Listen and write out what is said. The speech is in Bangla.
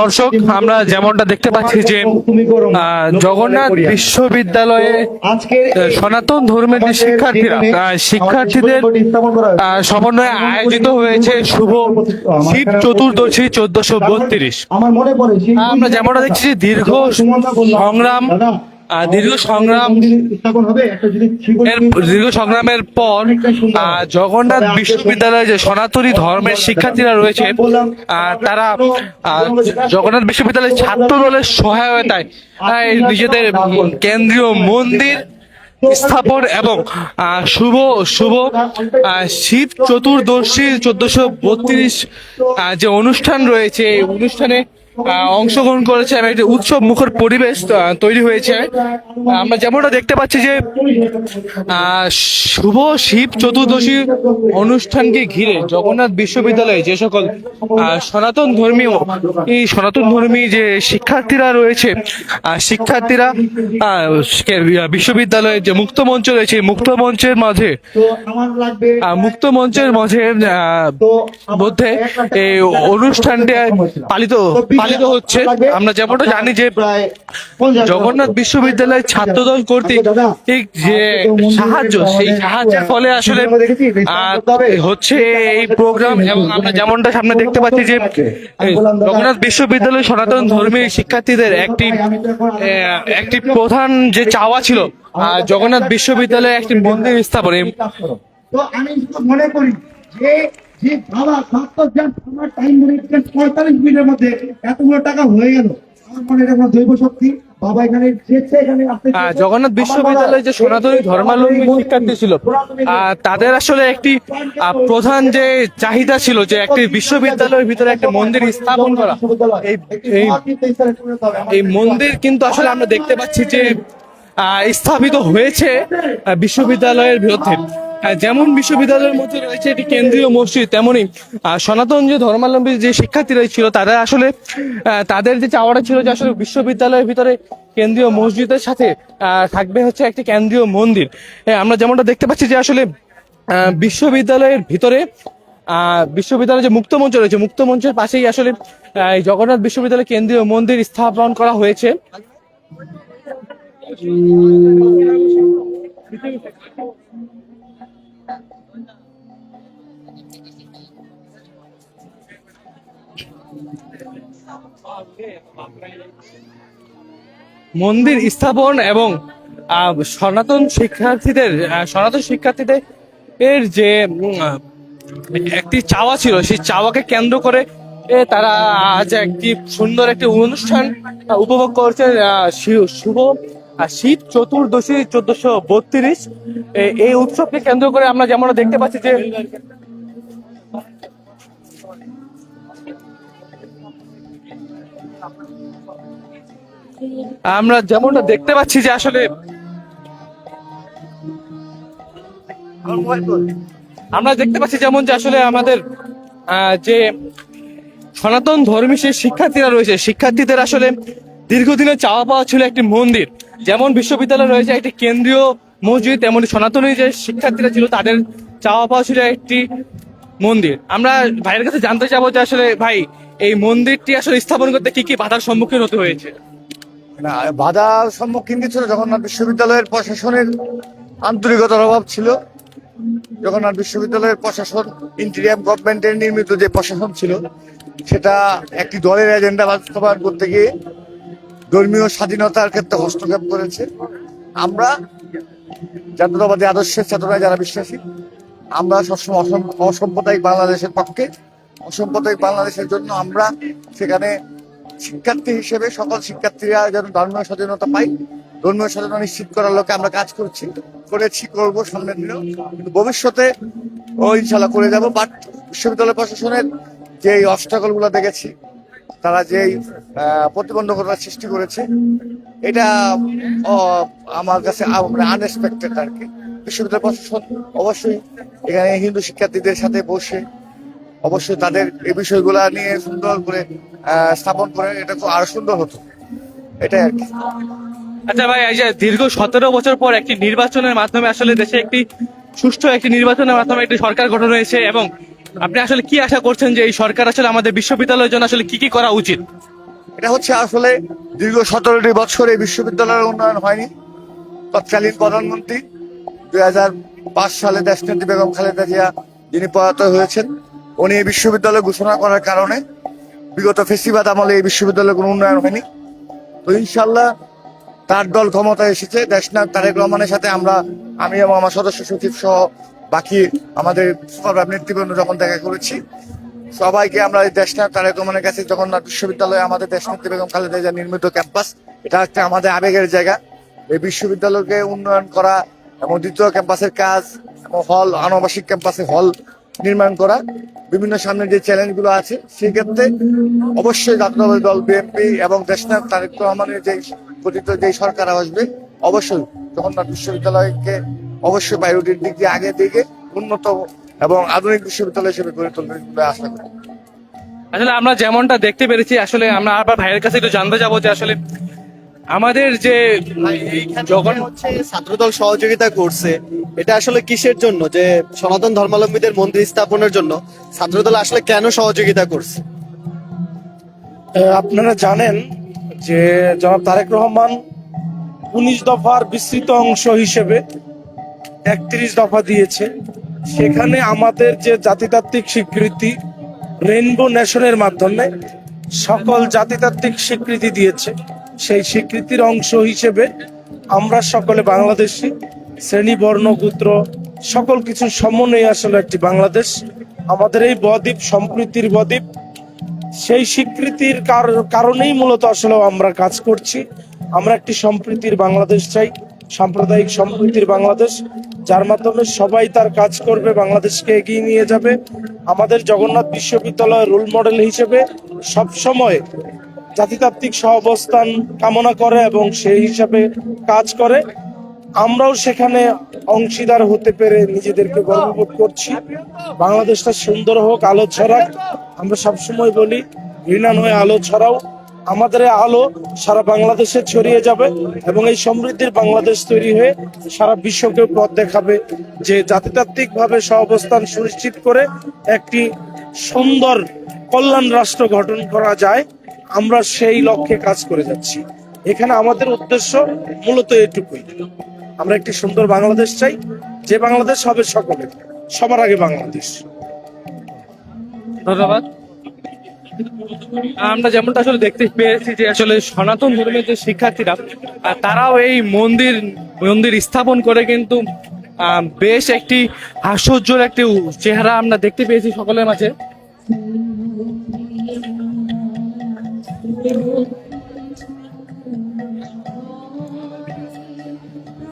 দর্শক আমরা যেমনটা দেখতে পাচ্ছি যে জগন্নাথ বিশ্ববিদ্যালয়ে সনাতন ধর্মের যে শিক্ষার্থীরা শিক্ষার্থীদের সমন্বয়ে আয়োজিত হয়েছে শুভ শিব চতুর্দশী চোদ্দশো বত্রিশ। আমার মনে যেমনটা দেখছি যে দীর্ঘ সংগ্রাম দীর্ঘ সংগ্রাম দীর্ঘ সংগ্রামের পর জগন্নাথ বিশ্ববিদ্যালয়ে যে সনাতনী ধর্মের শিক্ষার্থীরা রয়েছে তারা জগন্নাথ বিশ্ববিদ্যালয়ের ছাত্র দলের সহায়তায় নিজেদের কেন্দ্রীয় মন্দির স্থাপন এবং আহ, শুভ শুভ আহ, শিব চতুর্দশী চোদ্দশো বত্রিশ যে অনুষ্ঠান রয়েছে এই অনুষ্ঠানে অংশগ্রহণ করেছে এবং একটি উৎসব মুখর পরিবেশ তৈরি হয়েছে। আমরা যেমনটা দেখতে পাচ্ছি যে শুভ শিব চতুর্দশী অনুষ্ঠানকে ঘিরে জগন্নাথ বিশ্ববিদ্যালয়ে যে সকল সনাতন ধর্মীয় এই সনাতন ধর্মী যে শিক্ষার্থীরা রয়েছে শিক্ষার্থীরা আহ, বিশ্ববিদ্যালয়ের যে মুক্ত মঞ্চ রয়েছে মুক্ত মঞ্চের মাঝে মুক্ত মঞ্চের মাঝে মধ্যে এই অনুষ্ঠানটি পালিত পালিত হচ্ছে। আমরা যেমনটা জানি যে প্রায় জগন্নাথ বিশ্ববিদ্যালয়ের ছাত্রদল কর্তৃক এই যে সাহায্য সেই সাহায্যের ফলে আসলে হচ্ছে এই প্রোগ্রাম এবং আমরা যেমনটা সামনে দেখতে পাচ্ছি যে জগন্নাথ বিশ্ববিদ্যালয় সনাতন ধর্মীয় শিক্ষার্থীদের একটি একটি প্রধান যে চাওয়া ছিল জগন্নাথ বিশ্ববিদ্যালয়ে একটি মন্দির স্থাপন তো আমি মনে করি যে যে বাবা জন আমার টাইম মনে পঁয়তাল্লিশ মিনিটের মধ্যে এতগুলো টাকা হয়ে গেল। আমার মনে কোনো শক্তি। বাবা এখানে এখানে জগন্নাথ বিশ্ববিদ্যালয়ে যে সনাতনী ধর্মাবলম্বী শিক্ষার্থী ছিল তাদের আসলে একটি প্রধান যে চাহিদা ছিল যে একটি বিশ্ববিদ্যালয়ের ভিতরে একটা মন্দির স্থাপন করা। এই মন্দির কিন্তু আসলে আমরা দেখতে পাচ্ছি যে স্থাপিত হয়েছে বিশ্ববিদ্যালয়ের বিরুদ্ধে। যেমন বিশ্ববিদ্যালয়ের মধ্যে রয়েছে একটি কেন্দ্রীয় মসজিদ তেমনি আহ, সনাতন যে ধর্মাবলম্বী যে শিক্ষার্থীরা ছিল তারা আসলে তাদের যে চাওয়াটা ছিল যে আসলে বিশ্ববিদ্যালয়ের ভিতরে কেন্দ্রীয় মসজিদের সাথে থাকবে হচ্ছে একটি কেন্দ্রীয় মন্দির। আমরা যেমনটা দেখতে পাচ্ছি যে আসলে বিশ্ববিদ্যালয়ের ভিতরে আহ, বিশ্ববিদ্যালয়ে যে মুক্ত মঞ্চ রয়েছে মুক্ত মঞ্চের পাশেই আসলে জগন্নাথ বিশ্ববিদ্যালয় কেন্দ্রীয় মন্দির স্থাপন করা হয়েছে। মন্দির স্থাপন এবং সনাতন শিক্ষার্থীদের সনাতন শিক্ষার্থীদের এর যে একটি চাওয়া ছিল, সেই চাওয়াকে কেন্দ্র করে তারা আজ একটি সুন্দর একটি অনুষ্ঠান উপভোগ করছে শুভ আহ, শীত চতুর্দশী চোদ্দশো বত্রিশ এই উৎসবকে কেন্দ্র করে আমরা যেমন দেখতে পাচ্ছি যে আমরা যেমনটা দেখতে পাচ্ছি যে আসলে আমরা দেখতে পাচ্ছি যেমন যে আসলে আমাদের যে সনাতন ধর্মী যে শিক্ষার্থীরা রয়েছে শিক্ষার্থীদের আসলে দীর্ঘদিনের চাওয়া পাওয়া ছিল একটি মন্দির। যেমন বিশ্ববিদ্যালয় রয়েছে, একটি কেন্দ্রীয় মসজিদ, তেমনি সনাতনী যে শিক্ষার্থীরা ছিল, তাদের চাওয়া পাওয়া ছিল একটি মন্দির। আমরা ভাইয়ের কাছে জানতে চাবো যে আসলে ভাই, এই মন্দিরটি আসলে স্থাপন করতে কি কি বাধার সম্মুখীন হতে হয়েছে? না, বাধার সম্মুখীন ছিল জগন্নাথ বিশ্ববিদ্যালয়ের প্রশাসনের আন্তরিকতার অভাব ছিল। জগন্নাথ বিশ্ববিদ্যালয়ের প্রশাসন ইন্টিরিয়াম গভর্নমেন্টের নির্মিত যে প্রশাসন ছিল, সেটা একটি দলের এজেন্ডা বাস্তবায়ন করতে গিয়ে ধর্মীয় স্বাধীনতার ক্ষেত্রে হস্তক্ষেপ করেছে। আমরা জাতীয়তাবাদী আদর্শের চেতনায় যারা বিশ্বাসী, আমরা সবসময় অসম- অসাম্প্রদায়িক বাংলাদেশের পক্ষে, অসাম্প্রদায়িক বাংলাদেশের জন্য আমরা সেখানে শিক্ষার্থী হিসেবে, সকল শিক্ষার্থীরা যেন ধর্মীয় স্বাধীনতা পাই ধর্মীয় স্বাধীনতা নিশ্চিত করার লক্ষ্যে আমরা কাজ করছি, করেছি, করব সামনের দিনেও কিন্তু ভবিষ্যতে, ও ইনশাল্লাহ করে যাব বাট বিশ্ববিদ্যালয় প্রশাসনের যে অবস্টাকলগুলো দেখেছি তারা যে প্রতিবন্ধকতা সৃষ্টি করেছে, এটা আমার কাছে আনএক্সপেক্টেড আর কি। বিশ্ববিদ্যালয় প্রশাসন অবশ্যই এখানে হিন্দু শিক্ষার্থীদের সাথে বসে অবশ্যই তাদের এই বিষয়গুলা নিয়ে সুন্দর করে স্থাপন করে, এটা খুব আরও সুন্দর হতো। এটাই আর কি। আচ্ছা ভাই, এই যে দীর্ঘ সতেরো বছর পর একটি নির্বাচনের মাধ্যমে আসলে দেশে একটি সুষ্ঠু একটি নির্বাচনের মাধ্যমে একটি সরকার গঠন হয়েছে এবং আপনি আসলে কি আশা করছেন যে এই সরকার আসলে আমাদের বিশ্ববিদ্যালয়ের জন্য আসলে কি কি করা উচিত? এটা হচ্ছে আসলে দীর্ঘ সতেরোটি বছর এই বিশ্ববিদ্যালয়ের উন্নয়ন হয়নি। তৎকালীন প্রধানমন্ত্রী দুই হাজার পাঁচ সালে দেশনেত্রী বেগম খালেদা জিয়া যিনি পরাত হয়েছেন, উনি এই বিশ্ববিদ্যালয় ঘোষণা করার কারণে বিগত ফেসিবাদ আমলে এই বিশ্ববিদ্যালয়ের কোনো উন্নয়ন হয়নি। তো ইনশাল্লাহ তার দল ক্ষমতায় এসেছে। দেশনাথ তারেক রহমানের সাথে আমরা, আমি এবং আমার সদস্য সচিব সহ বাকি আমাদের নেতৃবৃন্দ যখন দেখা করেছি, সবাইকে আমরা দেশনাথ তারেক রহমানের কাছে জগন্নাথ বিশ্ববিদ্যালয়ে আমাদের দেশনেত্রী বেগম খালেদা জিয়া নির্মিত ক্যাম্পাস, এটা একটা আমাদের আবেগের জায়গা। এই বিশ্ববিদ্যালয়কে উন্নয়ন করা এবং দ্বিতীয় ক্যাম্পাসের কাজ এবং হল, আনুবাসিক ক্যাম্পাসে হল নির্মাণ করা, বিভিন্ন সামনে যে চ্যালেঞ্জগুলো আছে, সেক্ষেত্রে অবশ্যই জাতীয়তাবাদী দল, বিএনপি এবং দেশনাথ তারেক রহমানের যে গঠিত যে সরকার আসবে, অবশ্যই জগন্নাথ বিশ্ববিদ্যালয়কে অবশ্যই বায়ুটির দিক দিয়ে আগে দিকে উন্নত এবং আধুনিক বিশ্ববিদ্যালয় হিসেবে গড়ে তুলবে বলে আশা করি। আসলে আমরা যেমনটা দেখতে পেরেছি আসলে আমরা আবার ভাইয়ের কাছে একটু জানতে যাব যে আসলে আমাদের যে যখন হচ্ছে ছাত্রদল সহযোগিতা করছে এটা আসলে কিসের জন্য? যে সনাতন ধর্মাবলম্বীদের মন্দির স্থাপনের জন্য ছাত্রদল আসলে কেন সহযোগিতা করছে? আহ, আপনারা জানেন যে জনাব তারেক রহমান উনিশ দফার বিস্তৃত অংশ হিসেবে একত্রিশ দফা দিয়েছে। সেখানে আমাদের যে জাতিতাত্ত্বিক স্বীকৃতি রেইনবো নেশনের মাধ্যমে সকল জাতিতাত্ত্বিক স্বীকৃতি দিয়েছে। সেই স্বীকৃতির অংশ হিসেবে আমরা সকলে বাংলাদেশি, শ্রেণি, বর্ণ সকল কিছু সমন্বয়ে আসলে একটি বাংলাদেশ। আমাদের এই বদ্বীপ, সম্প্রীতির বদ্বীপ, সেই স্বীকৃতির কার- কারণেই মূলত আসলে আমরা কাজ করছি। আমরা একটি সম্প্রীতির বাংলাদেশ চাই, সাম্প্রদায়িক সম্প্রীতির বাংলাদেশ। যার মাধ্যমে সবাই তার কাজ করবে, বাংলাদেশকে এগিয়ে নিয়ে যাবে। আমাদের জগন্নাথ বিশ্ববিদ্যালয়ের রোল মডেল হিসেবে সবসময় জাতিতাত্ত্বিক সহাবস্থান কামনা করে এবং সেই হিসাবে কাজ করে। আমরাও সেখানে অংশীদার হতে পেরে নিজেদেরকে গর্ববোধ করছি। বাংলাদেশটা সুন্দর হোক, আলো ছড়াক। আমরা সবসময় বলি, ঘৃণা নয়, আলো ছড়াও। আমাদের আলো সারা বাংলাদেশে ছড়িয়ে যাবে এবং এই সমৃদ্ধির বাংলাদেশ তৈরি হয়ে সারা বিশ্বকে পথ দেখাবে যে জাতিতাত্ত্বিক ভাবে সহাবস্থান সুনিশ্চিত করে একটি সুন্দর কল্যাণ রাষ্ট্র গঠন করা যায়, আমরা সেই লক্ষ্যে কাজ করে যাচ্ছি। এখানে আমাদের উদ্দেশ্য মূলত এটুকুই। আমরা একটি সুন্দর বাংলাদেশ চাই, যে বাংলাদেশ হবে সকলের, সবার আগে বাংলাদেশ। ধন্যবাদ। আমরা যেমনটা আসলে দেখতে পেয়েছি যে আসলে সনাতন ধর্মের যে শিক্ষার্থীরা তারাও এই মন্দির মন্দির স্থাপন করে কিন্তু বেশ একটি আশ্চর্যর একটি চেহারা আমরা দেখতে পেয়েছি সকলের মাঝে।